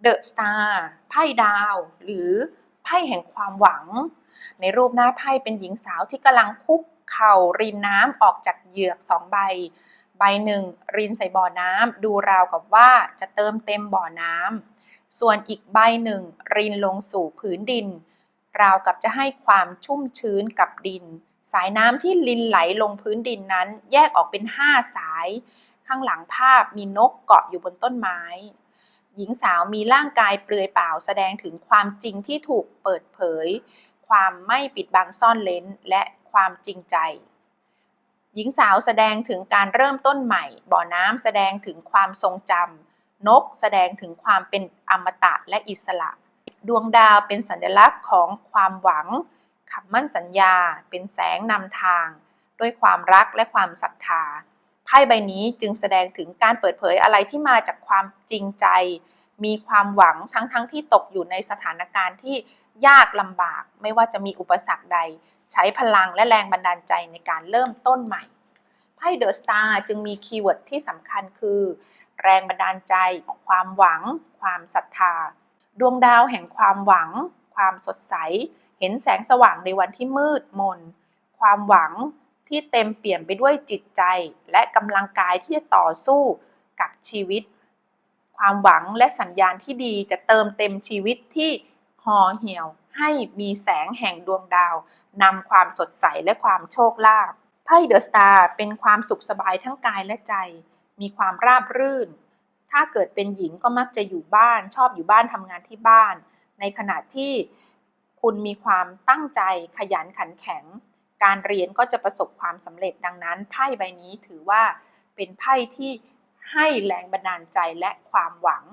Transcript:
เดอะสตาร์ไพ่ดาว หรือไพ่แห่งความหวัง ในรูปหน้าไพ่เป็นหญิงสาวที่กำลังคุกเข่ารินน้ำออกจากเหยือกสองใบ ใบหนึ่งรินใส่บ่อน้ำดูราวกับว่าจะเติมเต็มบ่อน้ำส่วนอีกใบหนึ่งรินลงสู่ผืนดิน ราวกับจะให้ความชุ่มชื้นกับดิน สายน้ำที่ลินไหลลงพื้นดินนั้น แยกออกเป็นห้าสาย ข้างหลังภาพมีนกเกาะอยู่บนต้นไม้ หญิงสาวมีร่างกายเปลือยเปล่า แสดงถึงความจริงที่ถูกเปิดเผย ความไม่ปิดบังซ่อนเลนและความจริงใจ หญิงสาวแสดงถึงการเริ่มต้นใหม่ บ่อน้ำแสดงถึงความทรงจำนกแสดงถึงความเป็นอมตะและอิสระ ดวงดาวเป็นสัญลักษณ์ของความหวังคำมั่นสัญญา เป็นแสงนำทาง ด้วยความรักและความศรัทธา ไพ่ใบนี้จึงแสดงถึงการเปิดเผยอะไรที่มาจากความจริงใจ มีความหวังทั้งๆทที่ตกอยู่ในสถานการณ์ที่ยากลำบาก ไม่ว่าจะมีอุปสรรคใด ใช้พลังและแรงบันดาลใจในการเริ่มต้นใหม่ไพ่เดอะสตาร์จึงมีคีย์เวิร์ดที่สำคัญคือ แรงบันดาลใจ ความหวัง ความศรัทธา ดวงดาวแห่งความหวัง ความสดใส เห็นแสงสว่างในวันที่มืดมน ความหวัง ที่เต็มเปี่ยมไปด้วยจิตใจ และกำลังกายที่จะต่อสู้กับชีวิต ความหวังและสัญญาณที่ดีจะเติมเต็มชีวิตที่ห่อเหี่ยวให้มีแสงแห่งดวงดาวนำความสดใสและความโชคลาภไพ่เดอะสตาร์เป็นความสุขสบายทั้งกายและใจ มีความราบรื่น ถ้าเกิดเป็นหญิงก็มักจะอยู่บ้าน ชอบอยู่บ้านทำงานที่บ้าน ในขณะที่คุณมีความตั้งใจขยันขันแข็ง การเรียนก็จะประสบความสำเร็จดังนั้น ไพ่ใบนี้ถือว่าเป็นไพ่ที่ให้แรงบันดาลใจและความหวัง